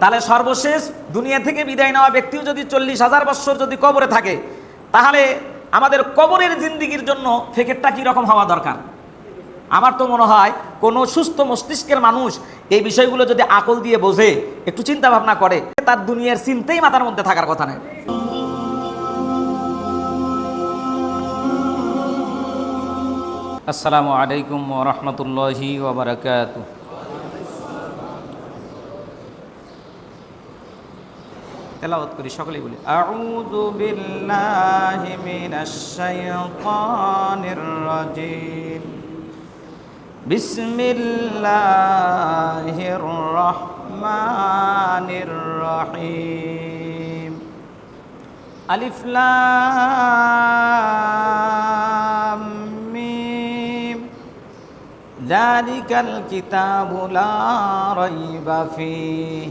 তাহলে সর্বশেষ দুনিয়া থেকে বিদায় নেওয়া ব্যক্তিও যদি চল্লিশ হাজার বছর যদি কবরে থাকে, তাহলে আমাদের কবরের জিন্দিগির জন্য ফেকেরটা কীরকম হওয়া দরকার? আমার তো মনে হয় কোনো সুস্থ মস্তিষ্কের মানুষ এই বিষয়গুলো যদি আকল দিয়ে বোঝে, একটু চিন্তা ভাবনা করে, তার দুনিয়ার চিন্তাই মাথার মধ্যে থাকার কথা নয়। আসসালামু আলাইকুম ওরহমতুল্লাহি ওবরাকাত তেলাওয়াত করি, সকলেই বলি, আউযু বিল্লাহি মিনাশ শাইতানির রাজিম। বিসমিল্লাহির রহমানির রহিম। আলিফ লাম মিম। যালিকাল কিতাবু লা রাইবা ফীহ।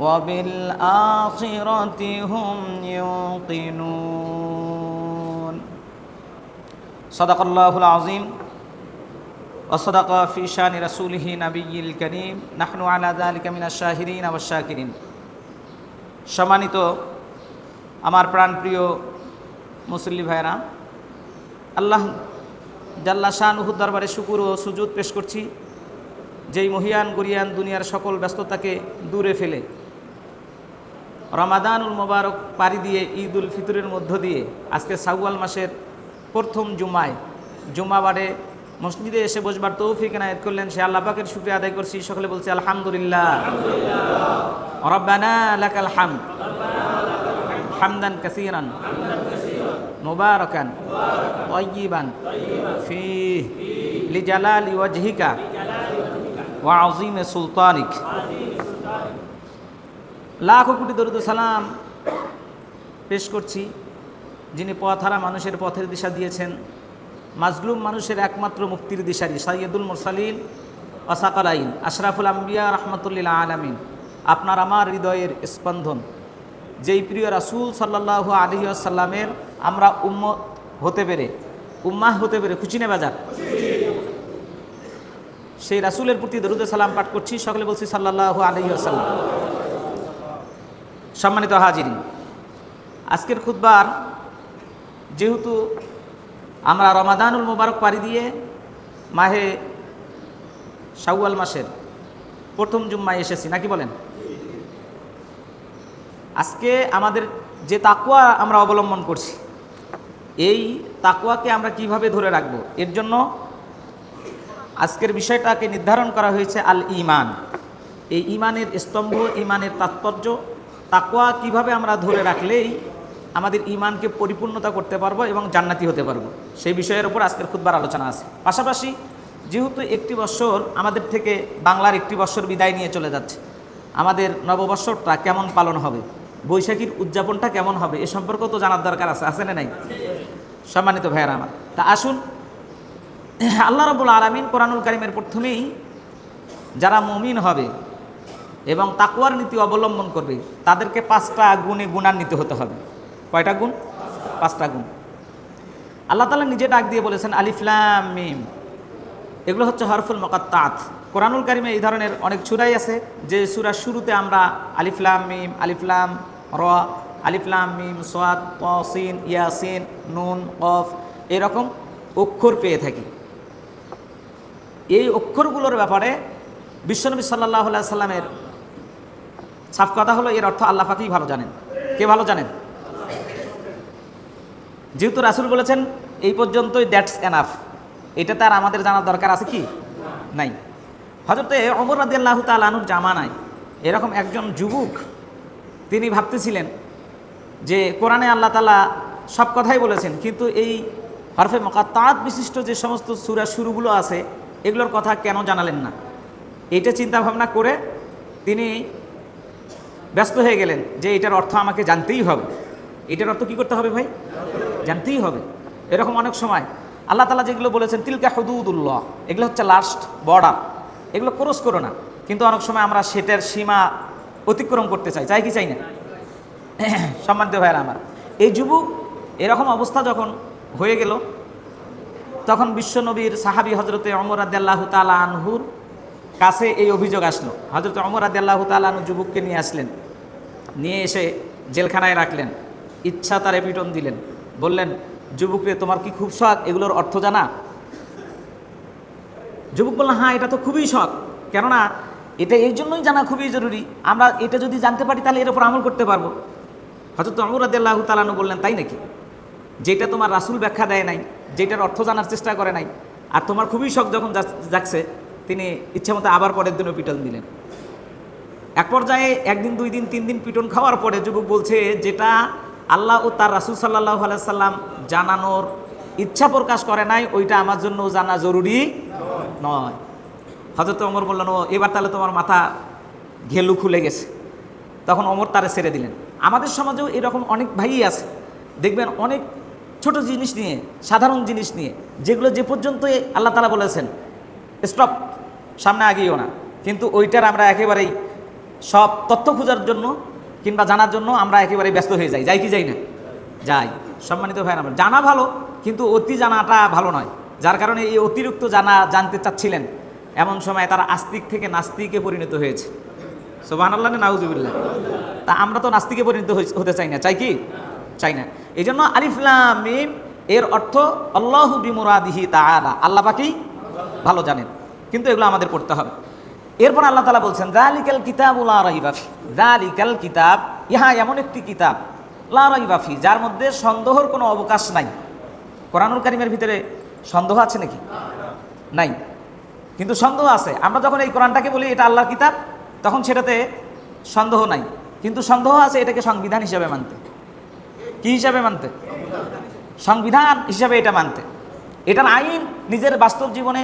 وبالآخرة هم يوقنون صدق الله العظيم وصدق في شان رسوله نبي الكريم نحن على ذلك من الشاهدين والشاكرين সম্মানিত আমার প্রাণপ্রিয় মুসল্লি ভাইরা আল্লাহ জাল্লা শাহনুহুর দরবারে শুকুর ও সুজুদ পেশ করছি যেই মহিয়ান গরিয়ান দুনিয়ার সকল ব্যস্ততাকে দূরে ফেলে রমাদানুল মোবারক পাড়ি দিয়ে ঈদ উল ফিতরের মধ্য দিয়ে আজকে সাউয়াল মাসের প্রথম জুমায় জুমাবারে মসজিদে এসে বসবার তৌফিক এনায়ত করলেন, সে আল্লাহ পাকের শুক্রিয়া আদায় করছি। সকলে বলছে, আলহামদুলিল্লাহ। রব্বানা লাকাল হাম হামদান কাসিরান। মুবারাকান। তাইয়িবান ফি লিজালালি ওয়াজহিকা। ওয়া আযীমি সুলতানিক। লাখো কোটি দরুদ সালাম পেশ করছি, যিনি পথহারা মানুষের পথের দিশা দিয়েছেন, মাজলুম মানুষের একমাত্র মুক্তির দিশারি সাইয়দুল মুরসালিন অসাকালাইন আশরাফুল আম্বিয়া রহমতুল্লিল আলামিন। আপনার আমার হৃদয়ের স্পন্দন। যেই প্রিয় রাসূল সাল্লাহ আলী আসাল্লামের আমরা উম্ম হতে পেরে, উম্মাহ হতে পেরে খুচিনে বাজার? সেই রাসূলের প্রতি দরুদ সালাম পাঠ করছি, সকলে বলছি সাল্লাহ আলী আসাল্লাম সম্মানিত হাজিরিন, আজকের খুতবার যেহেতু আমরা রমাদানুল মোবারক পাড়ি দিয়ে মাহে শাওয়াল মাসের প্রথম জুম্মায় এসেছি, নাকি বলেন? আজকে আমাদের যে তাকুয়া আমরা অবলম্বন করছি, এই তাকুয়াকে আমরা কীভাবে ধরে রাখব? এর জন্য আজকের বিষয়টাকে নির্ধারণ করা হয়েছে আল ইমান এই ইমানের স্তম্ভ ইমানের তাৎপর্য তাকুয়া কীভাবে আমরা ধরে রাখলেই আমাদের ইমানকে পরিপূর্ণতা করতে পারব এবং জান্নাতি হতে পারব? সেই বিষয়ের উপর আজকের খুদবার আলোচনা আছে। পাশাপাশি যেহেতু একটি বছর আমাদের থেকে বাংলার একটি বছর বিদায় নিয়ে চলে যাচ্ছে, আমাদের নববৎসরটা কেমন পালন হবে? বৈশাখীর উদযাপনটা কেমন হবে? এ সম্পর্কেও তো জানার দরকার আছে আছে না নাই? সম্মানিত ভাইয়েরা আমার। তা আসুন, আল্লাহ রবুল আলমিন কোরআনুল কারিমের প্রথমেই যারা মমিন হবে এবং তাকুয়ার নীতি অবলম্বন করবে, তাদেরকে পাঁচটা গুণে গুণান্বিত হতে হবে। কয়টা গুণ? পাঁচটা গুণ। আল্লাহ তালা নিজে ডাক দিয়ে বলেছেন আলিফলাম মিম। এগুলো হচ্ছে হরফুল মকাত্তাত। কোরআনুল কারিমে এই ধরনের অনেক সুরাই আছে, যে সুরার শুরুতে আমরা আলিফলাম মিম আলিফলাম র আলিফলাম মিম সোয়াদ তসিন ইয়াসিন, নুন, কফ এরকম অক্ষর পেয়ে থাকি। এই অক্ষরগুলোর ব্যাপারে বিশ্বনবী সাল্লাহ সাল্লামের সাফ কথা হলো, এর অর্থ আল্লাহ পাকেই ভালো জানেন। কে ভালো জানেন? যেহেতু রাসুল বলেছেন, এই পর্যন্তই দ্যাটস এনাফ এটা তার আমাদের জানার দরকার আছে কি? নাই। হজরতে অমর রাদি আল্লাহ তালুর জামানায় এরকম একজন যুবক, তিনি ভাবতেছিলেন যে কোরআনে আল্লাহ তালা সব কথাই বলেছেন, কিন্তু এই হরফে মকাত্তাত বিশিষ্ট যে সমস্ত সুরা শুরুগুলো আছে, এগুলোর কথা কেন জানালেন না? এইটা চিন্তা ভাবনা করে তিনি ব্যস্ত হয়ে গেলেন যে এটার অর্থ আমাকে জানতেই হবে। এটার অর্থ কি করতে হবে ভাই? জানতেই হবে। এরকম অনেক সময় আল্লাহ তালা যেগুলো বলেছেন, তিলকা হদুদুল্লাহ এগুলো হচ্ছে লাস্ট বর্ডার এগুলো ক্রস করো না। কিন্তু অনেক সময় আমরা সেটার সীমা অতিক্রম করতে চাই। চাই কি চাই না? সম্মানিত ভাইয়েরা আমার, এই যুবক এরকম অবস্থা যখন হয়ে গেল, তখন বিশ্বনবীর সাহাবি হজরতে অমর আদাল্লাহ তালা আনহুর কাছে এই অভিযোগ আসলো। হজরত অমর আদাল্লাহ তালা আনহু যুবককে নিয়ে আসলেন। নিয়ে এসে জেলখানায় রাখলেন। ইচ্ছা তারে পিটন দিলেন। বললেন যুবকরে তোমার কি খুব শখ? এগুলোর অর্থ জানা? যুবক বললেন হ্যাঁ এটা তো খুবই শখ। কেননা এটা এই জন্যই জানা খুবই জরুরি। আমরা এটা যদি জানতে পারি, তাহলে এর উপর আমল করতে পারব। হয়তো তো আমর আদাল্লাহ তালানু বললেন, তাই নাকি? যেটা তোমার রাসুল ব্যাখ্যা দেয় নাই, যেটার অর্থ জানার চেষ্টা করে নাই, আর তোমার খুবই শখ যখন যাচ- যাচ্ছে তিনি ইচ্ছে মতো আবার পরের দিনও পিটন দিলেন। এক পর্যায়ে একদিন, দুই দিন, তিন দিন পিটন খাওয়ার পরে যুবক বলছে, যেটা আল্লাহ ও তার রাসুল সাল্লাহ সাল্লাম জানানোর ইচ্ছা প্রকাশ করে নাই, ওইটা আমার জন্য জানা জরুরি নয়। হজরত অমর বললেন, ও, এবার তাহলে তোমার মাথা ঘেলু খুলে গেছে। তখন অমর তারে ছেড়ে দিলেন। আমাদের সমাজেও এরকম অনেক ভাইই আছে, দেখবেন অনেক ছোট জিনিস নিয়ে, সাধারণ জিনিস নিয়ে, যেগুলো যে পর্যন্ত আল্লাহ তালা বলেছেন স্টপ সামনে আগিয়েও না। কিন্তু ওইটার আমরা একেবারেই সব তথ্য খোঁজার জন্য কিংবা জানার জন্য আমরা একেবারে ব্যস্ত হয়ে যাই। যাই কি যাই না? যাই। সম্মানিত ভাই আমার, জানা ভালো, কিন্তু অতি জানাটা ভালো নয়। যার কারণে এই অতিরিক্ত জানা জানতে চাচ্ছিলেন। এমন সময় তারা আস্তিক থেকে নাস্তিকে পরিণত হয়েছে। সোবাহ আল্লাহ নাউজুবিল্লাহ। তা আমরা তো নাস্তিকে পরিণত হতে চাই না। চাই কি? চাই না। এই জন্য আলিফলাম এর অর্থ আল্লাহ বিমুরাদিহি তাআলা। আল্লাহ পাকেই ভালো জানেন, কিন্তু এগুলো আমাদের পড়তে হবে। এরপর আল্লাহ তালা বলছেন জালিকাল কিতাব লা রাইবাফি জালিকাল কিতাব ইহা এমন একটি কিতাব, লা রাইবাফি যার মধ্যে সন্দেহর কোনো অবকাশ নাই। কোরআনুল কারিমের ভিতরে সন্দেহ আছে নাকি? নাই। কিন্তু সন্দেহ আছে। আমরা যখন এই কোরআনটাকে বলি, এটা আল্লাহর কিতাব, তখন সেটাতে সন্দেহ নাই। কিন্তু সন্দেহ আছে এটাকে সংবিধান হিসাবে মানতে। কি হিসাবে মানতে? সংবিধান হিসাবে এটা মানতে। এটার আইন নিজের বাস্তব জীবনে,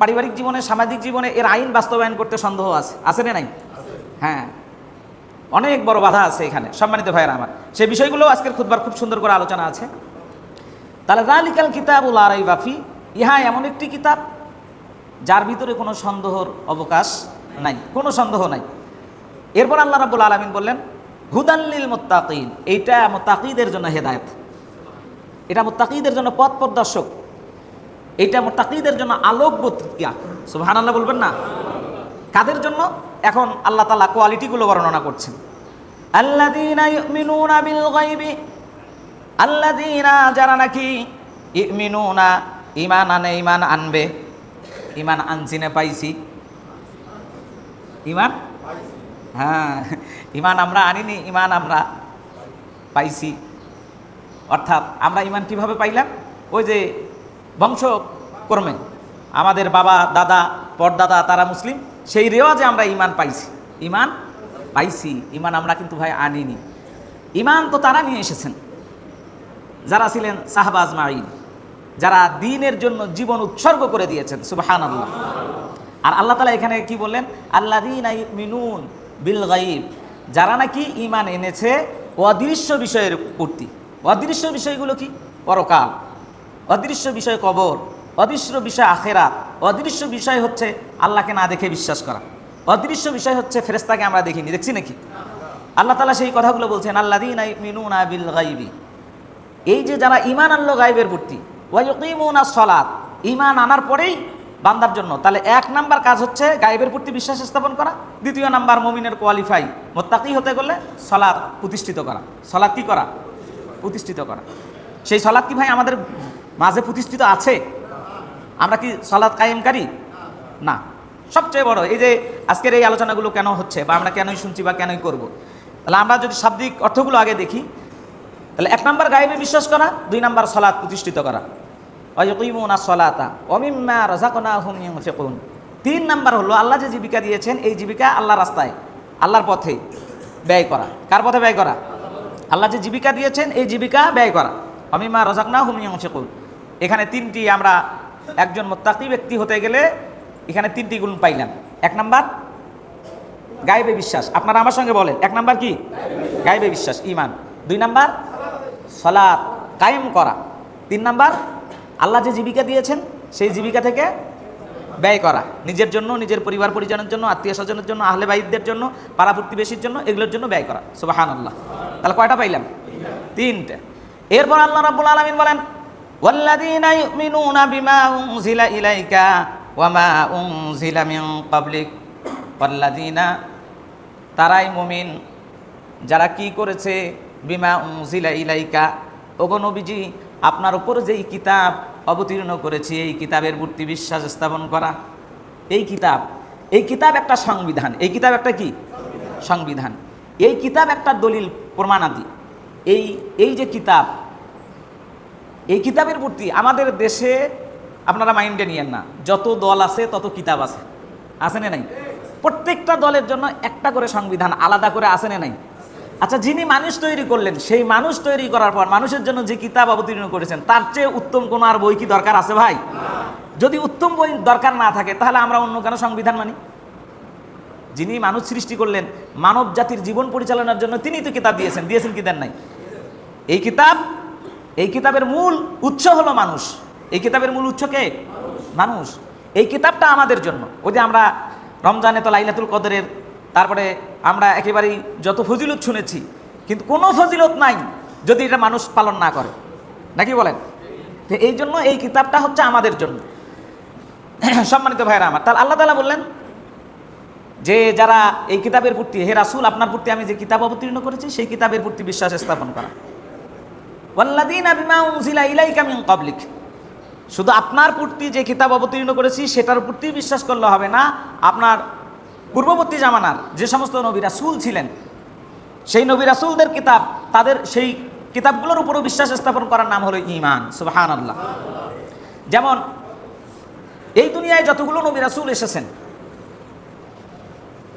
পারিবারিক জীবনে, সামাজিক জীবনে এর আইন বাস্তবায়ন করতে সন্দেহ আছে। আছে না নাই? হ্যাঁ। অনেক বড় বাধা আছে এখানে, সম্মানিত ভাইয়েরা আমার। সেই বিষয়গুলো আজকের খুববার খুব সুন্দর করে আলোচনা আছে। তাহলে জালিকাল কিতাবুল আরাই বাফি ইহা এমন একটি কিতাব যার ভিতরে কোনো সন্দেহর অবকাশ নাই, কোনো সন্দেহ নাই। এরপর আল্লাহ রাব্বুল আলমিন বললেন হুদাল্লিল মোত্তাকিন এইটা মোত্তাকিদের জন্য হেদায়েত। এটা মোত্তাকিদের জন্য পথ প্রদর্শক। এইটা মোত্তাকিদের জন্য আলোক বত্রিকা সুবহান আল্লাহ বলবেন না? কাদের জন্য? এখন আল্লাহ তালা কোয়ালিটিগুলো বর্ণনা করছেন। আল্লাযীনা ইউমিনুনা বিল যারা নাকি ইউমিনুনা ইমান আনে ইমান আনবে। ইমান আনছি না পাইছি। ইমান হ্যাঁ ইমান আমরা আনিনি ইমান আমরা পাইছি। অর্থাৎ আমরা ইমান কীভাবে পাইলাম? ওই যে বংশক্রমে আমাদের বাবা, দাদা, পরদাদা তারা মুসলিম, সেই রেওয়াজে আমরা ঈমান পাইছি। ঈমান পাইছি ইমান আমরা কিন্তু ভাই আনিনি। ঈমান তো তারা নিয়ে এসেছেন। যারা ছিলেন সাহবাজ মাইন যারা দিনের জন্য জীবন উৎসর্গ করে দিয়েছেন সুবাহান আল্লাহ আর আল্লাহ তালা এখানে কি বললেন? আল্লাহ মিনুন বিল গাইব যারা নাকি ইমান এনেছে, অদৃশ্য বিষয়ের পূর্তি অদৃশ্য বিষয়গুলো কি? পরকাল। অদৃশ্য বিষয় কবর, অদৃশ্য বিষয় আখেরাত অদৃশ্য বিষয় হচ্ছে আল্লাহকে না দেখে বিশ্বাস করা। অদৃশ্য বিষয় হচ্ছে ফেরেস্তাকে আমরা দেখিনি, দেখছি নাকি? আল্লাহ তালা সেই কথাগুলো বলছেন আল্লাহ বিল গাইবি এই যে যারা ইমান আনলো গাইবের প্রতি ওয়াইকিমুনা সলাত। ইমান আনার পরেই বান্দার জন্য, তাহলে এক নাম্বার কাজ হচ্ছে গাইবের প্রতি বিশ্বাস স্থাপন করা, দ্বিতীয় নাম্বার মমিনের কোয়ালিফাই মোত্তাকি হতে গেলে সলাদ প্রতিষ্ঠিত করা। সলাদ কি করা? প্রতিষ্ঠিত করা। সেই সলাদ কি ভাই আমাদের মাঝে প্রতিষ্ঠিত আছে? আমরা কি সলাদ কায়েমকারী না। সবচেয়ে বড়, এই যে আজকের এই আলোচনাগুলো কেন হচ্ছে, বা আমরা কেনই শুনছি বা কেনই করব? তাহলে আমরা যদি শাব্দিক অর্থগুলো আগে দেখি, তাহলে এক নম্বর গায়েবে বিশ্বাস করা, দুই নম্বর সলাদ প্রতিষ্ঠিত করা। তিন নাম্বার হলো, আল্লাহ যে জীবিকা দিয়েছেন, এই জীবিকা আল্লাহ রাস্তায়, আল্লাহর পথে ব্যয় করা। কার পথে ব্যয় করা? আল্লাহ যে জীবিকা দিয়েছেন, এই জীবিকা ব্যয় করা। অমিম্মা রাজাকনা হুম ইউনফিকুন। এখানে তিনটি আমরা একজন মোত্তাকি ব্যক্তি হতে গেলে এখানে তিনটি গুণ পাইলাম। এক নাম্বার, গায়েবে বিশ্বাস। আপনারা আমার সঙ্গে বলেন, এক নাম্বার কি? গায়েবে বিশ্বাস ইমান দুই নাম্বার সলাৎ কায়েম করা। তিন নাম্বার, আল্লাহ যে জীবিকা দিয়েছেন, সেই জীবিকা থেকে ব্যয় করা। নিজের জন্য, নিজের পরিবার পরিজনের জন্য, আত্মীয় স্বজনের জন্য, আহলে বাইদদের জন্য, পাড়া প্রতিবেশীর জন্য, এগুলোর জন্য ব্যয় করা। সুবাহান আল্লাহ তাহলে কয়টা পাইলাম? তিনটে। এরপর আল্লাহ রাব্বুল আলামিন বলেন ইউমিনুনা বিমা উনজিলা ইলাইকা ওয়া মা উনজিলা মিন ক্বাবলিক। ওয়াল্লাযীনা, তারাই মুমিন, যারা কি করেছে? বিমা উনজিলা ইলাইকা। ওগো নবীজি, আপনার উপর যেই কিতাব অবতীর্ণ করেছি, এই কিতাবের প্রতি বিশ্বাস স্থাপন করা। এই কিতাব এই কিতাব একটা সংবিধান। এই কিতাব একটা কি? সংবিধান। এই কিতাব একটা দলিল, প্রমাণাদি। এই এই যে কিতাব এই কিতাবের প্রতি আমাদের দেশে আপনারা মাইন্ডে নিয়েন না। যত দল আছে, তত কিতাব আছে। আছে না নাই? প্রত্যেকটা দলের জন্য একটা করে সংবিধান আলাদা করে আছে না নাই? আচ্ছা যিনি মানুষ তৈরি করলেন, সেই মানুষ তৈরি করার পর মানুষের জন্য যে কিতাব অবতীর্ণ করেছেন, তার চেয়ে উত্তম কোনো আর বই কি দরকার আছে ভাই? যদি উত্তম বই দরকার না থাকে, তাহলে আমরা অন্য কেন সংবিধান মানি? যিনি মানুষ সৃষ্টি করলেন, মানব জাতির জীবন পরিচালনার জন্য তিনি তো কিতাব দিয়েছেন। দিয়েছেন কি দেন নাই? এই কিতাব এই কিতাবের মূল উৎস হলো মানুষ। এই কিতাবের মূল উৎস কে? মানুষ। এই কিতাবটা আমাদের জন্য। ওই যে আমরা রমজানে তো লাইলাতুল কদরের, তারপরে আমরা একেবারেই যত ফজিলত শুনেছি, কিন্তু কোনো ফজিলত নাই যদি এটা মানুষ পালন না করে। নাকি বলেন? তো এই জন্য এই কিতাবটা হচ্ছে আমাদের জন্য। সম্মানিত ভাইরা আমার, তাহলে আল্লাহ তালা বললেন যে যারা এই কিতাবের প্রতি, হে রাসুল, আপনার প্রতি আমি যে কিতাব অবতীর্ণ করেছি, সেই কিতাবের প্রতি বিশ্বাস স্থাপন করা। ওয়াল্লাদিন বিমা উনজিলা ইলাইকা মিন শুধু আপনার প্রতি যে কিতাব অবতীর্ণ করেছি, সেটার প্রতি বিশ্বাস করলে হবে না। আপনার পূর্ববর্তী জামানার যে সমস্ত নবী রাসূল ছিলেন, সেই নবী রাসুলদের কিতাব, তাদের সেই কিতাবগুলোর উপরও বিশ্বাস স্থাপন করার নাম হলো ঈমান। সুবহানাল্লাহ। যেমন, এই দুনিয়ায় যতগুলো নবী রাসুল এসেছেন,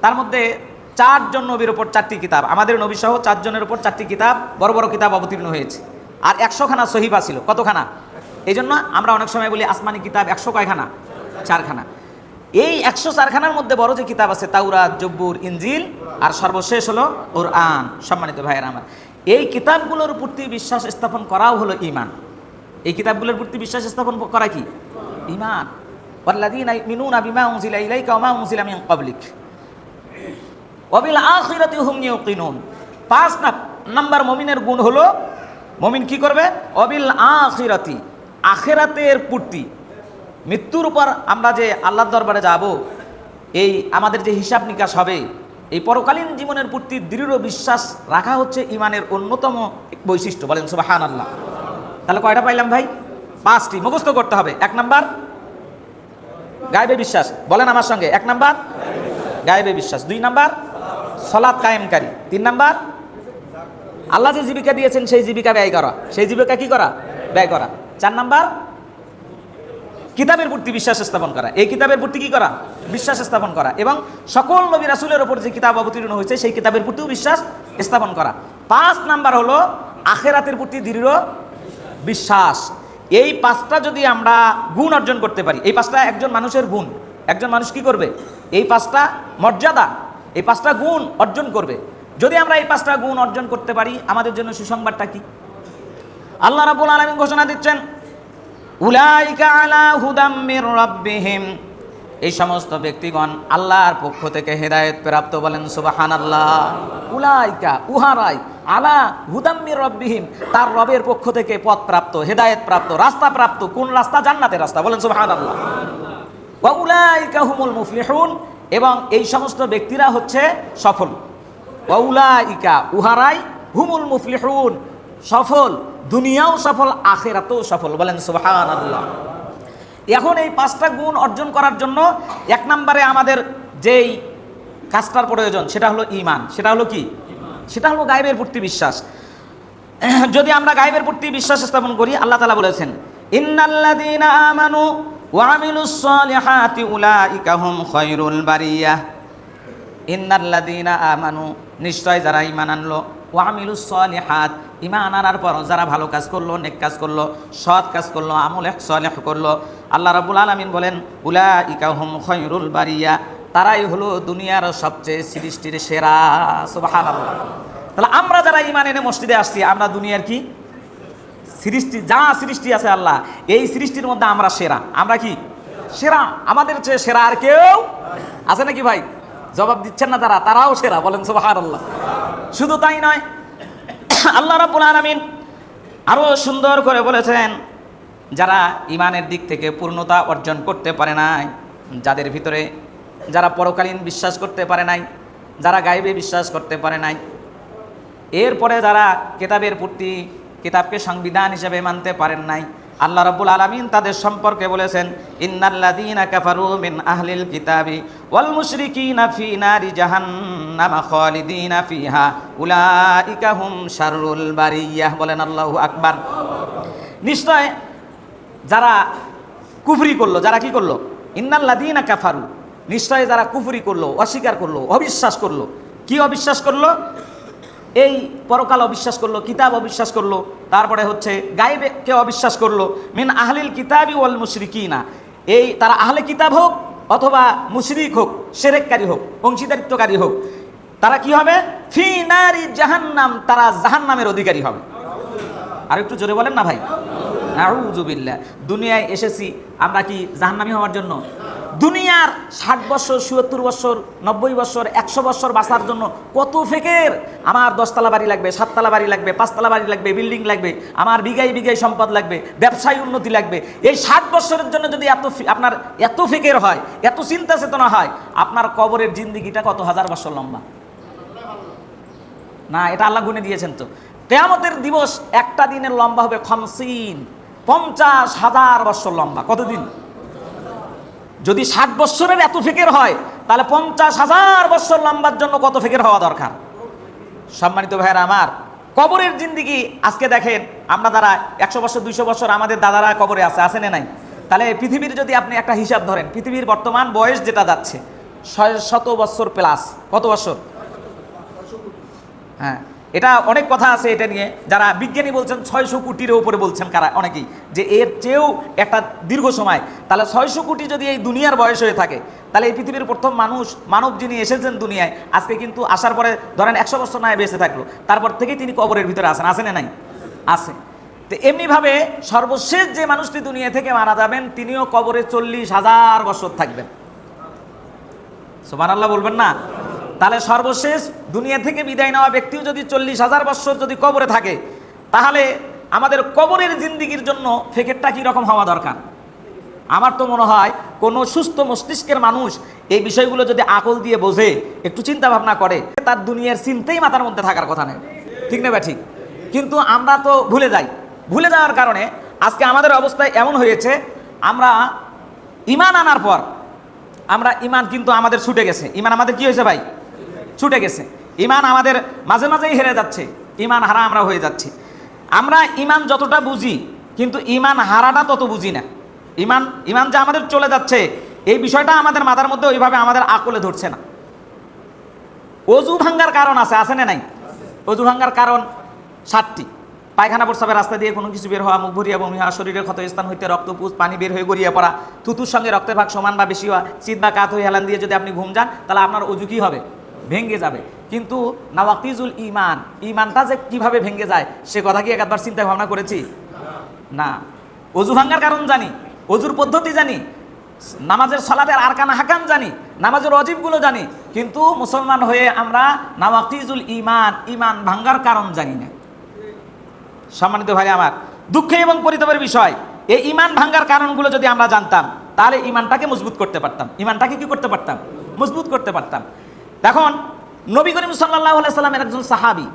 তার মধ্যে চারজন নবীর ওপর চারটি কিতাব, আমাদের নবী সহ চারজনের ওপর চারটি কিতাব বড় বড় কিতাব অবতীর্ণ হয়েছে। আর একশোখানা সহিবা ছিল। কতখানা? এই জন্য আমরা অনেক সময় বলি আসমানি কিতাব একশো কয়খানা? চারখানা। এই একশো চারখানার মধ্যে বড় যে কিতাব আছে, তাওরাত, জব্বুর ইঞ্জিল আর সর্বশেষ হলো ওর আন সম্মানিত ভাইয়ের আমার। এই কিতাবগুলোর প্রতি বিশ্বাস স্থাপন করাও হলো ইমান এই কিতাবগুলোর প্রতি বিশ্বাস স্থাপন করা কি? ইমান মিন পাঁচ নাম্বার মমিনের গুণ হলো মমিন কি করবে? অবিল আখিরাতি, আখেরাতের পূর্তি। মৃত্যুর উপর আমরা যে আল্লাহর দরবারে যাব, এই আমাদের যে হিসাব নিকাশ হবে, এই পরকালীন জীবনের প্রতি দৃঢ় বিশ্বাস রাখা হচ্ছে ইমানের অন্যতম বৈশিষ্ট্য। বলেন সুবাহান আল্লাহ তাহলে কয়টা পাইলাম ভাই? পাঁচটি। মুখস্থ করতে হবে। এক নাম্বার, গায়েবে বিশ্বাস। বলেন আমার সঙ্গে। এক নাম্বার, গায়েবে বিশ্বাস। দুই নাম্বার, সলাৎ কায়েমকারী। তিন নাম্বার আল্লাহ যে জীবিকা দিয়েছেন, সেই জীবিকা ব্যয় করা। সেই জীবিকা কি করা? ব্যয় করা। চার নাম্বার, কিতাবের প্রতি বিশ্বাস স্থাপন করা। এই কিতাবের প্রতি কি করা? বিশ্বাস স্থাপন করা। এবং সকল নবী রাসুলের ওপর যে কিতাব অবতীর্ণ হয়েছে, সেই কিতাবের প্রতিও বিশ্বাস স্থাপন করা। পাঁচ নাম্বার হলো, আখেরাতের প্রতি দৃঢ় বিশ্বাস। এই পাঁচটা যদি আমরা গুণ অর্জন করতে পারি, এই পাঁচটা একজন মানুষের গুণ। একজন মানুষ কি করবে? এই পাঁচটা মর্যাদা, এই পাঁচটা গুণ অর্জন করবে। যদি আমরা এই পাঁচটা গুণ অর্জন করতে পারি, আমাদের জন্য সুসংবাদটা কি? আল্লাহ রাবুল আলমী ঘোষণা দিচ্ছেন, উলাইকা আলা এই সমস্ত ব্যক্তিগণ আল্লাহর পক্ষ থেকে হেদায়েত প্রাপ্ত বলেন সুবাহান আল্লাহ উলাইকা, উহারাই, আলা হুদাম্মির রব্বিহিম। তার রবের পক্ষ থেকে পথ প্রাপ্ত, হেদায়েত প্রাপ্ত, রাস্তা প্রাপ্ত, কোন রাস্তা? জান্নাতের রাস্তা, বলেন সুবাহান আল্লাহ ওয়া উলাইকা হুমুল মুফলিহুন। এবং এই সমস্ত ব্যক্তিরা হচ্ছে সফল। ওয়া উলাইকা উহারাই হুমুল মুফলিহুন, সফল, দুনিয়াও সফল, আখেরাতেও সফল, বলেন সুবাহান আল্লাহ এখন এই পাঁচটা গুণ অর্জন করার জন্য এক নম্বরে আমাদের যেই কাজটার প্রয়োজন, সেটা হলো ইমান সেটা হলো কি? সেটা হলো গায়েবের প্রতি বিশ্বাস। যদি আমরা গায়েবের প্রতি বিশ্বাস স্থাপন করি, আল্লাহ তালা বলেছেন, ইন্নাল্লাযীনা আমানু ওয়া আমিলুস সালিহাতি উলাইকা হুম খায়রুল বারিয়াহ ইন্নাল্লাযীনা আমানু নিশ্চয় যারা ইমান আনলো। ওয়া আমিলুস সালিহাত, ঈমান আনার পর যারা ভালো কাজ করল, নেক কাজ করল, সৎ কাজ করল, আমল এক সালেহ করল, আল্লাহ রাব্বুল আলামিন বলেন, উলাইকা হুম খায়রুল বারিয়া, তারাই হলো দুনিয়ার সবচেয়ে সৃষ্টির সেরা, সুবহানাল্লাহ। তাহলে আমরা যারা ইমান এনে মসজিদে আসছি, আমরা দুনিয়ার কি? সৃষ্টি, যা সৃষ্টি আছে আল্লাহ, এই সৃষ্টির মধ্যে আমরা সেরা। আমরা কি? সেরা। আমাদের চেয়ে সেরা আর কেউ আছে নাকি ভাই? জবাব দিচ্ছেন না তারা? তারাও সেরা, বলেন সুবহানাল্লাহ। শুধু তাই নয়, আল্লাহ রাব্বুল আলামিন আরও সুন্দর করে বলেছেন, যারা ইমানের দিক থেকে পূর্ণতা অর্জন করতে পারে নাই, যাদের ভিতরে যারা পরকালীন বিশ্বাস করতে পারে নাই, যারা গাইবে বিশ্বাস করতে পারে নাই, এরপরে যারা কেতাবের প্রতি, কেতাবকে সংবিধান হিসেবে মানতে পারেন নাই আল্লাহ রাব্বুল আলামিন তাদের সম্পর্কে বলেছেন, ইন্নাল্লাযীনা কাফারু মিন আহলিল কিতাবি ওয়াল মুশরিকিনা ফি নারি জাহান্নাম খালিদিনা ফিহা, উলাইকা হুম শাররুল বারিয়াহ। বলেন আল্লাহু আকবার। নিশ্চয় যারা কুফরি করল, যারা কি করল? ইন্নাল্লাযীনা কাফারু। নিশ্চয় যারা কুফরি করল, অস্বীকার করল, অবিশ্বাস করল। কি অবিশ্বাস করল? এই পরকাল অবিশ্বাস করল, কিতাব অবিশ্বাস করল, তারপরে হচ্ছে গাইবকে অবিশ্বাস করল, মিন আহলিল কিতাবই ওয়াল মুশরিকিনা। এই তারা আহলে কিতাব হোক অথবা মুশরিক হোক, সেরেককারী হোক অংশীদারিত্বকারী হোক, তারা কি হবে? ফি নারি জাহান্নাম, তারা জাহান্নামের অধিকারী হবে। আর একটু জোরে বলেন না ভাই? দুনিয়ায় এসেছি, আমরা কি জাহান্নামি হওয়ার জন্য? দুনিয়ার ষাট বছর, সত্তর বছর, নব্বই বছর, একশো বছর বাঁচার জন্য কত ফেকের? আমার দশতলা বাড়ি লাগবে, সাততলা বাড়ি লাগবে, পাঁচতলা বাড়ি লাগবে, বিল্ডিং লাগবে, আমার বিঘাই বিঘাই সম্পদ লাগবে, ব্যবসায় উন্নতি লাগবে। এই ষাট বছরের জন্য যদি এত আপনার এত ফেকের হয়, এত চিন্তা চেতনা হয়, আপনার কবরের জিন্দিগিটা কত হাজার বছর লম্বা? না, এটা আল্লাহ গুনে দিয়েছেন তো। কেয়ামতের দিবস একটা দিনের লম্বা হবে খমসিন, পঞ্চাশ হাজার বছর লম্বা। কতদিন? যদি ষাট বৎসরের এত ফেকের হয়, তাহলে পঞ্চাশ হাজার বছর লম্বার জন্য কত ফেকের হওয়া দরকার? সম্মানিত ভাইয়েরা আমার, কবরের জিন্দিগি আজকে দেখেন, আমরা যারা একশো বছর, দুইশো বছর আমাদের দাদারা কবরে আছে আছে না নাই? তাহলে পৃথিবীর যদি আপনি একটা হিসাব ধরেন, পৃথিবীর বর্তমান বয়স যেটা যাচ্ছে শত বছর প্লাস কত বছর হ্যাঁ এটা অনেক কথা আছে এটা নিয়ে। যারা বিজ্ঞানী বলছেন, ছয়শো কোটির উপরে বলছেন কারা অনেকেই, যে এর চেয়েও একটা দীর্ঘ সময়। তাহলে ছয়শো কোটি যদি এই দুনিয়ার বয়স হয়ে থাকে, তাহলে এই পৃথিবীর প্রথম মানুষ, মানব যিনি এসেছেন দুনিয়ায়, আজকে কিন্তু আসার পরে ধরেন একশো বছর নয় বেঁচে থাকল, তারপর থেকেই তিনি কবরের ভিতরে আসেন আসেন না নাই? আসে তো এমনিভাবে সর্বশেষ যে মানুষটি দুনিয়া থেকে মারা যাবেন, তিনিও কবরে চল্লিশ হাজার বছর থাকবেন। সোমান আল্লাহ বলবেন না? তাহলে সর্বশেষ দুনিয়া থেকে বিদায় নেওয়া ব্যক্তিও যদি চল্লিশ হাজার বছর যদি কবরে থাকে, তাহলে আমাদের কবরের জিন্দিগির জন্য ফেকেরটা কী রকম হওয়া দরকার? আমার তো মনে হয় কোনো সুস্থ মস্তিষ্কের মানুষ এই বিষয়গুলো যদি আকল দিয়ে বোঝে, একটু চিন্তা ভাবনা করে, তার দুনিয়ার চিন্তাই মাথার মধ্যে থাকার কথা নেই ঠিক না ঠিক। কিন্তু আমরা তো ভুলে যাই। ভুলে যাওয়ার কারণে আজকে আমাদের অবস্থায় এমন হয়েছে, আমরা ইমান আনার পর, আমরা ইমান কিন্তু আমাদের ছুটে গেছে। ইমান আমাদের কি হয়েছে ভাই? ছুটে গেছে। ইমান আমাদের মাঝে মাঝেই হেরে যাচ্ছে। ইমান হারা আমরা হয়ে যাচ্ছি। আমরা ইমান যতটা বুঝি, কিন্তু ইমান হারাটা তত বুঝি না। ইমান ইমান যে আমাদের চলে যাচ্ছে, এই বিষয়টা আমাদের মাথার মধ্যে ওইভাবে আমাদের আকলে ধরছে না। অজু ভাঙ্গার কারণ আছে আছে না নাই? অজু ভাঙ্গার কারণ সাতটি। পায়খানা প্রস্রাবের রাস্তা দিয়ে কোনো কিছু বের হওয়া, মুখ ভরিয়া বমি হওয়া, শরীরের ক্ষতস্থান হইতে রক্তপুষ পানি বের হয়ে গড়িয়ে পড়া থুতুর সঙ্গে রক্তের ভাগ সমান বা বেশি হওয়া, চিত বা কাত হয়ে হেলান দিয়ে যদি আপনি ঘুম যান, তাহলে আপনার অজু কী হবে? ভেঙ্গে যাবে। কিন্তু নাওয়াকিজুল ইমান ইমানটা যে কীভাবে ভেঙ্গে যায়, সে কথা কি একবার চিন্তা ভাবনা করেছি? না। অজু ভাঙ্গার কারণ জানি, অজুর পদ্ধতি জানি, নামাজের সলাতের আরকান হাকাম জানি, নামাজের অজীবগুলো জানি, কিন্তু মুসলমান হয়ে আমরা নাওয়াকিজুল ইমান ইমান ভাঙ্গার কারণ জানি না। সম্মানিত ভাই আমার, দুঃখে এবং পরিতাপের বিষয়, এই ইমান ভাঙ্গার কারণগুলো যদি আমরা জানতাম, তাহলে ইমানটাকে মজবুত করতে পারতাম। ইমানটাকে কি করতে পারতাম? মজবুত করতে পারতাম। এখন নবী করিম সাল্লাহ সাল্লামের একজন সাহাবি,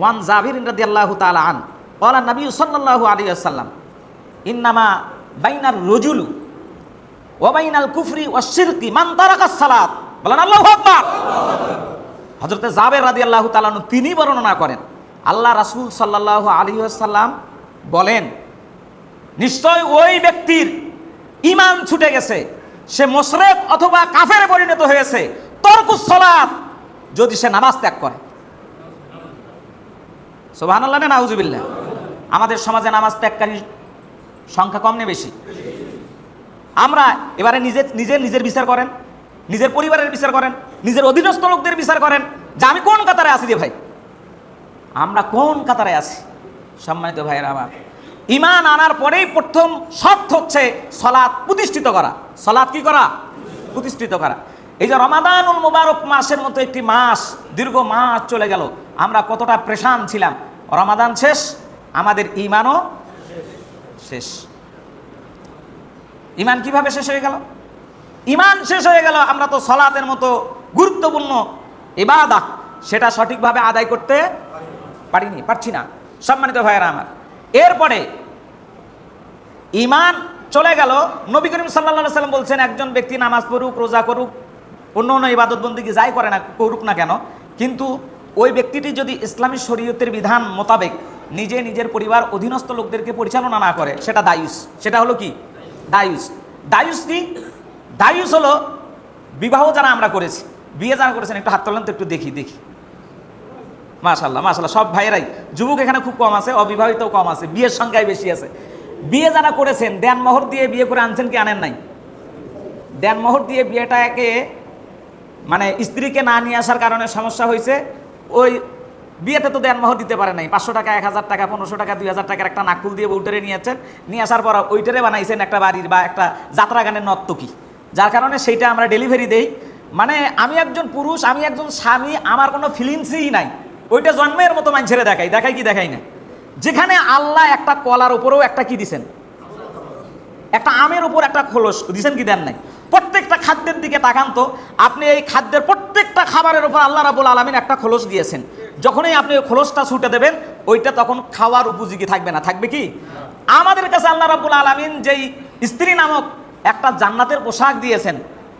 ওয়ান জাভির রাদি আল্লাহ তালা আন ওয়ালা নবী সাল্লাহ আলী আসাল্লাম ইন্নামা বাইনার রজুলু ওবাইনাল কুফরি ও শিরকি মান তারাকাস সালাত। বলেন, আল্লাহু আকবার! হযরতে জাবের রাদিয়াল্লাহু তাআলা তিনি বর্ণনা করেন। আল্লাহ রাসূল সাল্লাল্লাহু আলাইহি ওয়াসাল্লাম বলেন, নিশ্চয় ওই ব্যক্তির ইমান ছুটে গেছে। সে মুশরিক অথবা কাফেরে পরিণত হয়েছে। তরকুস যদি সে নামাজ ত্যাগ করে। সুবহানাল্লাহ না নাউজুবিল্লাহ? আমাদের সমাজে নামাজ ত্যাগকারীর সংখ্যা কম নেই বেশি? আমরা এবারে নিজে নিজের নিজের বিচার করেন, নিজের পরিবারের বিচার করেন, নিজের অধীনস্থ লোকদের বিচার করেন, যে আমি কোন কাতারে আছি রে ভাই? আমরা কোন কাতারে আছি? সম্মানিত ভাইয়েরা আমার ইমান আনার পরেই প্রথম শর্ত হচ্ছে সলাৎ প্রতিষ্ঠিত করা। সলাৎ কি করা? প্রতিষ্ঠিত করা। এই যে রমাদানুল মুবারক মাসের মতো একটি মাস, দীর্ঘ মাস চলে গেল। আমরা কতটা প্রেশান ছিলাম। রমাদান শেষ, আমাদের ইমানও শেষ। ইমান কীভাবে শেষ হয়ে গেল? ইমান শেষ হয়ে গেল, আমরা তো সলাতের মতো গুরুত্বপূর্ণ ইবাদা, সেটা সঠিকভাবে আদায় করতে পারিনি, পারছি না, সম্মানিত ভাইয়েরা আমার। এরপরে ইমান চলে গেল, নবী করিম সাল্লা সাল্লাম বলছেন, একজন ব্যক্তি নামাজ পড়ুক, রোজা করুক অন্য অন্য ইবাদত বন্দিকে যাই করে না, করুক না কেন, কিন্তু ওই ব্যক্তিটি যদি ইসলামী শরীয়তের বিধান মোতাবেক নিজে নিজের পরিবার অধীনস্থ লোকদেরকে পরিচালনা না করে, সেটা দায়ুস। সেটা হলো কি? দায়ুস। দায়ুস কি? দায়ুস হলো বিবাহ যারা আমরা করেছি, বিয়ে যারা করেছেন, একটু হাত তোলেন তো, একটু দেখি দেখি। মাশাল্লাহ মাশাল্লাহ সব ভাইয়েরাই। যুবক এখানে খুব কম আছে, অবিবাহিতও কম আছে, বিয়ের সংখ্যায় বেশি আছে। বিয়ে যারা করেছেন দেনমোহর দিয়ে বিয়ে করে আনছেন কি, আনেন নাই? দেনমোহর দিয়ে বিয়েটাকে মানে স্ত্রীকে না নিয়ে আসার কারণে সমস্যা হয়েছে, ওই বিয়েতে তো দেনমোহর দিতে পারে নাই। পাঁচশো টাকা, এক হাজার টাকা, পনেরোশো টাকা, দুই হাজার টাকার একটা নাকুল দিয়ে বউটারে নিয়েছেন নিয়ে আসার পর ওইটারে বানাইছেন একটা বাড়ির বা একটা যাত্রা গানের নর্তকী। যার কারণে সেইটা আমরা ডেলিভারি দেই। মানে আমি একজন পুরুষ, আমি একজন স্বামী, আমার কোনো ফিলিংসই নাই। ওইটা জন্মের মতো মানুষের দেখাই দেখাই কি দেখাই না। যেখানে আল্লাহ একটা কলার উপরেও একটা কি দিছেন? একটা আমের উপর একটা খোলস দিছেন কি দেন নাই? প্রত্যেকটা খাদ্যের দিকে তাকান তো, আপনি এই খাদ্যের প্রত্যেকটা খাবারের উপর আল্লাহ রাবুল আলমিন একটা খোলস দিয়েছেন। যখনই আপনি ওই খোলসটা ছুটে দেবেন, ওইটা তখন খাওয়ার উপযোগী থাকবে না, থাকবে কি? আমাদের কাছে আল্লাহ রাবুল আলমিন যেই স্ত্রী নামক একটা জান্নাতের পোশাক দিয়েছেন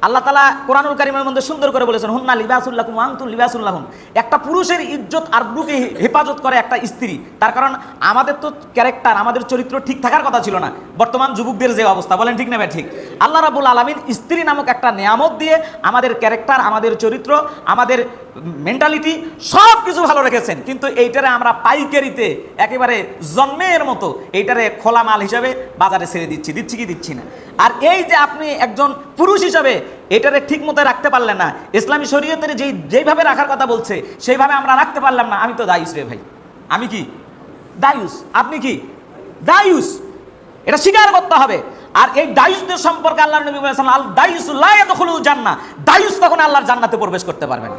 আল্লাহ তালা কোরআনুল কারিমের মধ্যে সুন্দর করে বলেছেন, হুন্না লিবাসুল্লাহ আংতুল লিবাসুল্লাহম একটা পুরুষের ইজ্জত আর বুকে হেফাজত করে একটা স্ত্রী। তার কারণ আমাদের তো ক্যারেক্টার, আমাদের চরিত্র ঠিক থাকার কথা ছিল না। বর্তমান যুবকদের যে অবস্থা, বলেন ঠিক না ভাই, ঠিক? আল্লাহ রাবুল আলমিন স্ত্রী নামক একটা নিয়ামত দিয়ে আমাদের ক্যারেক্টার, আমাদের চরিত্র, আমাদের মেন্টালিটি সব কিছু ভালো রেখেছেন। কিন্তু এইটারে আমরা পাইকারিতে একেবারে জন্মের মতো এইটারে খোলা মাল হিসাবে বাজারে ছেড়ে দিচ্ছি। দিচ্ছি কি দিচ্ছি না? আর এই যে আপনি একজন পুরুষ হিসাবে এটারে ঠিক মতো রাখতে পারলেন না। ইসলামী শরীয়তের যেই যেইভাবে রাখার কথা বলছে, সেইভাবে আমরা রাখতে পারলাম না। আমি তো দায়ুস রে ভাই। আমি কি? দায়ুস। আপনি কি? দায়ুস। এটা স্বীকার করতে হবে। আর এই দায়ুসদের সম্পর্কে আল্লাহ নবী বলেছেন, আল দায়ুসুল্লাহ দখলুল জান্না দায়ুস তখন আল্লাহর জান্নাতে প্রবেশ করতে পারবেন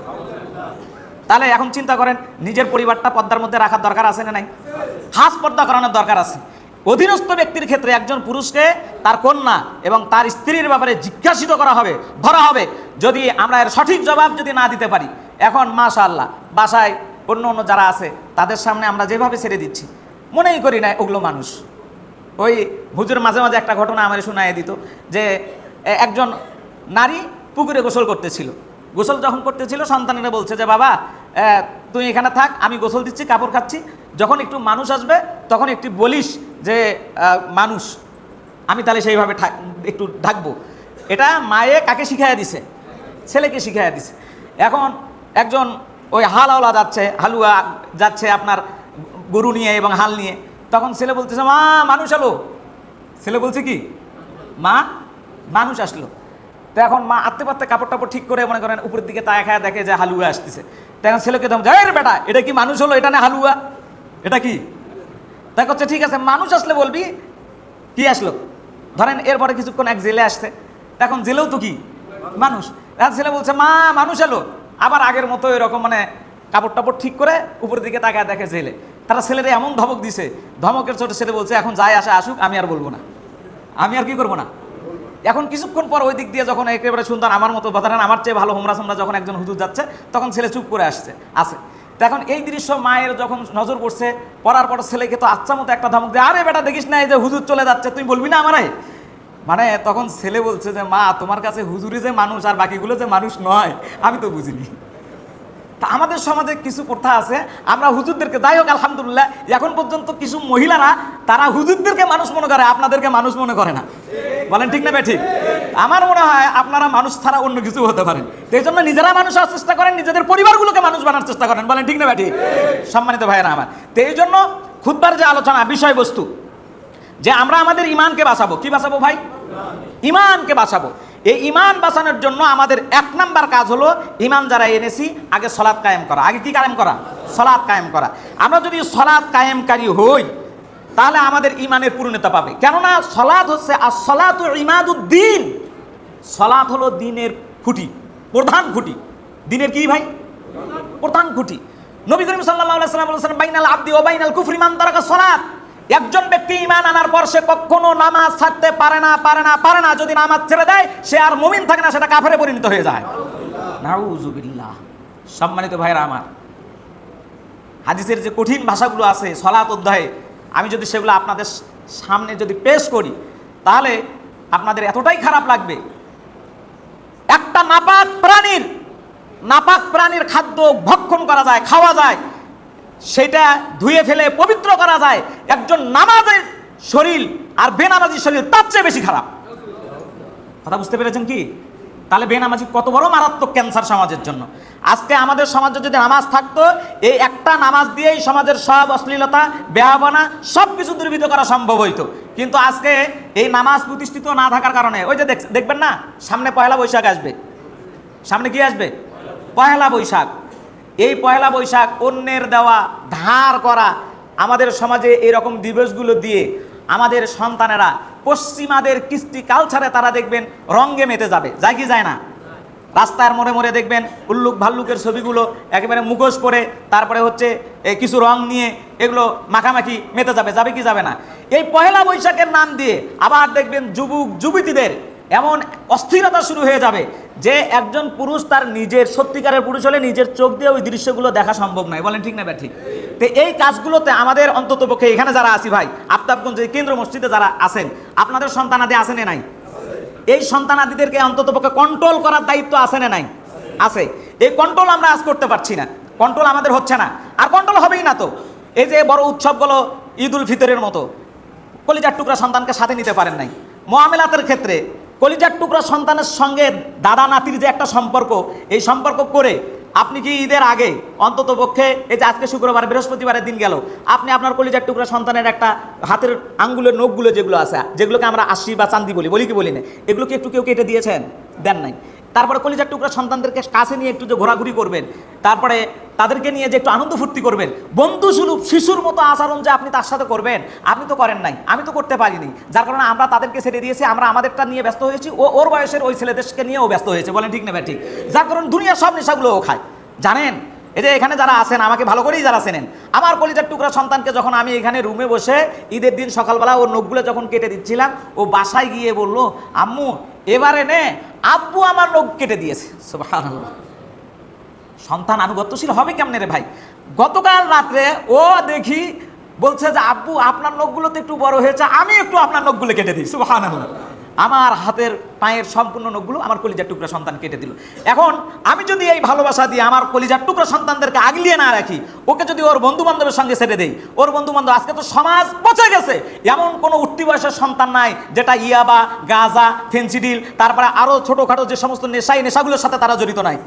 তাহলে এখন চিন্তা করেন, নিজের পরিবারটা পর্দার মধ্যে রাখার দরকার আছে না নাই? খাস পর্দা করানোর দরকার আছে। অধীনস্থ ব্যক্তির ক্ষেত্রে একজন পুরুষকে তার কন্যা এবং তার স্ত্রীর ব্যাপারে জিজ্ঞাসিত করা হবে, ধরা হবে, যদি আমরা এর সঠিক জবাব যদি না দিতে পারি। এখন মাশা আল্লাহ বাসায় অন্য অন্য যারা আছে, তাদের সামনে আমরা যেভাবে ছেড়ে দিচ্ছি, মনেই করি না ওগুলো মানুষ। ওই হুজুর মাঝে মাঝে একটা ঘটনা আমার শোনায় দিত যে একজন নারী পুকুরে গোসল করতেছিল। গোসল যখন করতেছিল, সন্তানেরা বলছে যে, বাবা তুই এখানে থাক, আমি গোসল দিচ্ছি, কাপড় খাচ্ছি। যখন একটু মানুষ আসবে, তখন একটু বলিস যে মানুষ, আমি তাহলে সেইভাবে একটু ঢাকবো। এটা মায়ে কাকে শিখাইয়া দিছে? ছেলেকে শিখাইয়া দিছে। এখন একজন ওই হালওয়ালা যাচ্ছে, হালুয়া যাচ্ছে আপনার গরু নিয়ে এবং হাল নিয়ে, তখন ছেলে বলতেছে, মা, মানুষ এলো। ছেলে বলছে কি? মা, মানুষ আসলো। তো এখন মা আত্মে পাত্তে কাপড় টাপড় ঠিক করে মনে করেন, উপরের দিকে তায়া খায় দেখে যে হালুয়া আসতেছে। তখন ছেলেকে তখন যায় বেটা, এটা কি মানুষ হলো? এটা না হালুয়া? এটা কি? তাই হচ্ছে, ঠিক আছে, মানুষ আসলে বলবি, কি আসলো? ধরেন এরপরে কিছুক্ষণ এক জেলে আসছে। এখন জেলেও তো কি? মানুষ। এখন ছেলে বলছে, মা, মানুষ এলো। আবার আগের মতো এরকম মানে কাপড় টাপড় ঠিক করে উপরের দিকে তাকায় দেখে জেলে। তারা ছেলেরা এমন ধমক দিছে। ধমকের ছোট ছেলে বলছে, এখন যাই, আসা, আসুক, আমি আর বলব না। আমি আর কি করব না? এখন কিছুক্ষণ পর ওই দিক দিয়ে যখন একেবারে শুনতাম আমার মতো, ধরেন আমার চেয়ে ভালো হোমরা সোমরা যখন একজন হুজুর যাচ্ছে, তখন ছেলে চুপ করে আসছে আছে এখন এই দৃশ্য মায়ের যখন নজর পড়ছে, পড়ার পর ছেলেকে তো আচ্ছা মতো একটা ধমক দিয়ে, আরে বেটা, দেখিস না এই যে হুজুর চলে যাচ্ছে, তুই বলবি না আমারে? মানে তখন ছেলে বলছে যে, মা, তোমার কাছে হুজুরি যে মানুষ, আর বাকিগুলো যে মানুষ নয়, আমি তো বুঝিনি। তা আমাদের সমাজে কিছু প্রথা আছে। আমরা হুজুরদেরকে, যাই হোক, আলহামদুলিল্লাহ, এখন পর্যন্ত কিছু মহিলারা, তারা হুজুরদেরকে মানুষ মনে করে, আপনাদেরকে মানুষ মনে করে না। বলেন ঠিক না ঠিক? আমার মনে হয় আপনারা মানুষ ছাড়া অন্য কিছু হতে পারেন। তো এই জন্য নিজেরা মানুষ হওয়ার চেষ্টা করেন, নিজেদের পরিবারগুলোকে মানুষ বানার চেষ্টা করেন। বলেন ঠিক না ঠিক? সম্মানিত ভাইয়েরা আমার। তো এই জন্য খুদবার যে আলোচনা, বিষয়বস্তু, যে আমরা আমাদের ইমানকে বাঁচাবো। কি বাঁচাবো ভাই? ইমানকে বাঁচাবো। এই ইমান বাঁচানোর জন্য আমাদের এক নাম্বার কাজ হলো ইমান যারা এনেছি, আগে সলাৎ কায়েম করা। আগে কি কায়েম করা? সলাৎ কায়েম করা। আমরা যদি সলাৎ কায়েমকারী হই, তাহলে আমাদের ইমানের পূর্ণতা পাবে। কেননা সলাৎ হচ্ছে আর সলাৎ ইমাদুদ্দিন। সলাৎ হলো দিনের খুঁটি, প্রধান খুঁটি। দিনের কি ভাই? প্রধান খুঁটি। নবী করিম আলাইহি সাল্লাম বলেছেন, বাইনাল আবদি ও বাইনাল কুফরি মান তারাকা সালাত একজন ব্যক্তি ইমান আনার পর সে কখনো নামাজ ছাড়তে পারে না পারে না পারে না। যদি নামাজ ছেড়ে দেয়, সে আর মুমিন থাকে না, সেটা কাফেরে পরিণত হয়ে যায়। সম্মানিত ভাইরা আমার, হাদিসের যে কঠিন ভাষাগুলো আছে, সলাত অধ্যায়ে, আমি যদি সেগুলো আপনাদের সামনে যদি পেশ করি, তাহলে আপনাদের এতটাই খারাপ লাগবে। একটা নাপাক প্রাণীর নাপাক প্রাণীর খাদ্য ভক্ষণ করা যায়, খাওয়া যায় সেটা ধুয়ে ফেলে পবিত্র করা যায়। একজন নামাজের শরীর আর বেনামাজির শরীর তার চেয়ে বেশি খারাপ। কথা বুঝতে পেরেছেন কি? তাহলে বেনামাজি কত বড় মারাত্মক ক্যান্সার সমাজের জন্য। আজকে আমাদের সমাজে যদি নামাজ থাকতো, এই একটা নামাজ দিয়েই সমাজের সব অশ্লীলতা, বেহাবানা সব কিছু দুর্বৃত করা সম্ভব হইতো। কিন্তু আজকে এই নামাজ প্রতিষ্ঠিত না থাকার কারণে, ওই যে দেখ- দেখবেন না? সামনে পয়লা বৈশাখ আসবে। সামনে কি আসবে? পয়লা বৈশাখ। এই পয়লা বৈশাখ অন্যের দেওয়া ধার করা আমাদের সমাজে এরকম দিবসগুলো দিয়ে আমাদের সন্তানেরা পশ্চিমাদের কৃষ্টি কালচারে তারা দেখবেন রঙ্গে মেতে যাবে। যায় কি যায় না? রাস্তার মোড়ে মোড়ে দেখবেন উল্লুক ভাল্লুকের ছবিগুলো একেবারে মুখোশ পরে তারপরে হচ্ছে কিছু রং নিয়ে এগুলো মাখামাখি মেতে যাবে। যাবে কি যাবে না? এই পয়লা বৈশাখের নাম দিয়ে আবার দেখবেন যুবক, যুবতীদের এমন অস্থিরতা শুরু হয়ে যাবে যে একজন পুরুষ তার নিজের সত্যিকারের পুরুষ হলে নিজের চোখ দিয়ে ওই দৃশ্যগুলো দেখা সম্ভব নয়। বলেন ঠিক না ব্যা ঠিক? তো এই কাজগুলোতে আমাদের অন্তত পক্ষে এখানে যারা আছি ভাই আফতাবগঞ্জ কেন্দ্র মসজিদে যারা আছেন, আপনাদের সন্তানাদি আছেন না নাই? এই সন্তানাদিদেরকে অন্তত পক্ষে কন্ট্রোল করার দায়িত্ব আছে না নাই? আছে। এই কন্ট্রোল আমরা আজ করতে পারছি না। কন্ট্রোল আমাদের হচ্ছে না। আর কন্ট্রোল হবেই না তো। এই যে বড় উৎসবগুলো ঈদ উল ফিতরের মতো, কলিজার টুকরা সন্তানকে সাথে নিতে পারেন নাই। মোয়ামেলাতের ক্ষেত্রে কলিজার টুকরা সন্তানের সঙ্গে দাদা নাতির যে একটা সম্পর্ক, এই সম্পর্ক করে আপনি কি ঈদের আগে অন্তত পক্ষে, এই যে আজকে শুক্রবার, বৃহস্পতিবারের দিন গেল, আপনি আপনার কলিজার টুকরা সন্তানের একটা হাতের আঙ্গুলের নখগুলো যেগুলো আছে, যেগুলোকে আমরা আশি বা চান্দি বলি বলি কি বলি না, এগুলো কি একটু কেউ কেটে দিয়েছেন? দেন নাই। তারপরে কলিজার টুকরা সন্তানদেরকে কাছে নিয়ে একটু যে ঘোরাঘুরি করবেন, তারপরে তাদেরকে নিয়ে যে একটু আনন্দ ফুর্তি করবেন, বন্ধু সুলভ, শিশুর মতো আচরণ যে আপনি তার সাথে করবেন, আপনি তো করেন নাই, আমি তো করতে পারিনি। যার কারণে আমরা তাদেরকে ছেড়ে দিয়েছি, আমরা আমাদেরটা নিয়ে ব্যস্ত হয়েছি, ও ওর বয়সের ওই ছেলেদেরকে নিয়েও ব্যস্ত হয়েছে, বলেন ঠিক নেবে ঠিক? যার কারণে দুনিয়ার সব নেশাগুলো ও খায়। জানেন এই যে এখানে যারা আছেন, আমাকে ভালো করেই যারা চেনেন, আমার কলিজার টুকরা সন্তানকে যখন আমি এখানে রুমে বসে ঈদের দিন সকালবেলা ওর নখগুলো যখন কেটে দিচ্ছিলাম, ও বাসায় গিয়ে বলল, আম্মু, এবারে নে, আব্বু আমার নখ কেটে দিয়েছে। সন্তান আনুগত্যশীল হবে কেমনে রে ভাই? গতকাল রাত্রে ও দেখি বলছে যে, আব্বু, আপনার নখগুলো তো একটু বড় হয়েছে, আমি একটু আপনার নখগুলো কেটে দিই। সুবাহান আমার হাতের পায়ের সম্পূর্ণ নখগুলো আমার কলিজার টুকরা সন্তান কেটে দিল। এখন আমি যদি এই ভালোবাসা দিয়ে আমার কলিজার টুকরা সন্তানদেরকে আগলিয়ে না রাখি, ওকে যদি ওর বন্ধু বান্ধবের সঙ্গে ছেড়ে দেই, ওর বন্ধু বান্ধব আজকে তো সমাজ পচে গেছে, এমন কোনো উঠতি বয়সের সন্তান নাই যেটা ইয়াবা, গাজা ফেন্সিডিল তারপরে আরও ছোটোখাটো যে সমস্ত নেশাই নেশাগুলোর সাথে তারা জড়িত নাই।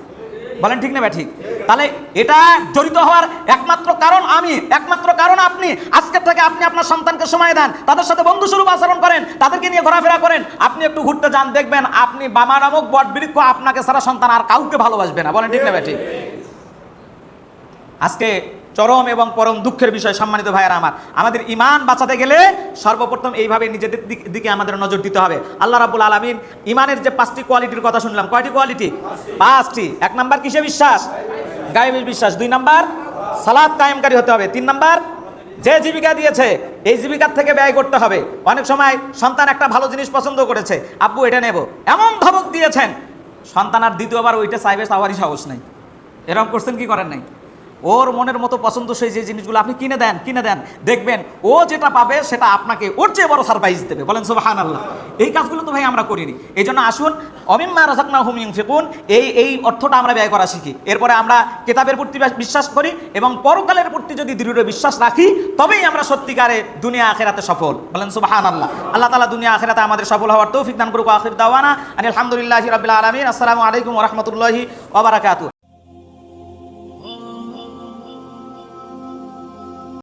বলেন ঠিক না ঠিক। তাহলে এটা জড়িত হওয়ার একমাত্র কারণ আমি, একমাত্র কারণ আপনি। আজকে থেকে আপনি আপনার সন্তানকে সময় দেন, তাদের সাথে বন্ধু স্বরূপ আচরণ করেন, তাদেরকে নিয়ে ঘোরাফেরা করেন। আপনি একটু ঘুরতে যান, দেখবেন আপনি বামা নামক বট বৃক্ষ আপনাকে সারা সন্তান আর কাউকে ভালোবাসবে না। বলেন ঠিক না ঠিক। আজকে চরম এবং পরম দুঃখের বিষয়, সম্মানিত ভাইয়েরা আমার। আমাদের ইমান বাঁচাতে গেলে সর্বপ্রথম এইভাবে নিজেদের দিক- আমাদের নজর দিতে হবে। আল্লাহ রাবুল আলমিন ইমানের যে পাঁচটি কোয়ালিটির কথা শুনলাম, কয়টি কোয়ালিটি পাঁচটি। এক নাম্বার কিসে বিশ্বাস? গায়েবের বিশ্বাস। দুই নাম্বার সালাদ কায়েমকারী হতে হবে। তিন নাম্বার, যে জীবিকা দিয়েছে, এই জীবিকার থেকে ব্যয় করতে হবে। অনেক সময় সন্তান একটা ভালো জিনিস পছন্দ করেছে, আব্বু, এটা নেব। এমন ধমক দিয়েছেন। সন্তান আর দ্বিতীয়বার ওইটা চাইবে তাওয়ারই সাহস নাই। এরকম করছেন কি করেন নাই? ওর মনের মতো পছন্দ সেই যে জিনিসগুলো আপনি কিনে দেন কিনে দেন, দেখবেন ও যেটা পাবে সেটা আপনাকে ওর চেয়ে বড় সারপ্রাইজ দেবে। বলেন সুবাহান আল্লাহ এই কাজগুলো তো ভাই আমরা করিনি। এই জন্য আসুন, অমিম্মা রাজাকনা হুম ফেকুন এই এই অর্থটা আমরা ব্যয় করা শিখি। এরপরে আমরা কেতাবের প্রতি বিশ্বাস করি এবং পরকালের প্রতি যদি দৃঢ় বিশ্বাস রাখি, তবেই আমরা সত্যিকারে দুনিয়া আখেরাতে সফল। বলেন সুবাহান আল্লাহ আল্লাহ তালা দুনিয়া আখেরাতে আমাদের সফল হওয়ার তৌফিক দান করুক আখির দাওয়ানা। আলহামদুলিল্লাহ রাবিল আলমিন। আসসালামু আলাইকুম রহমতুল্লাহি ওবরাকাতু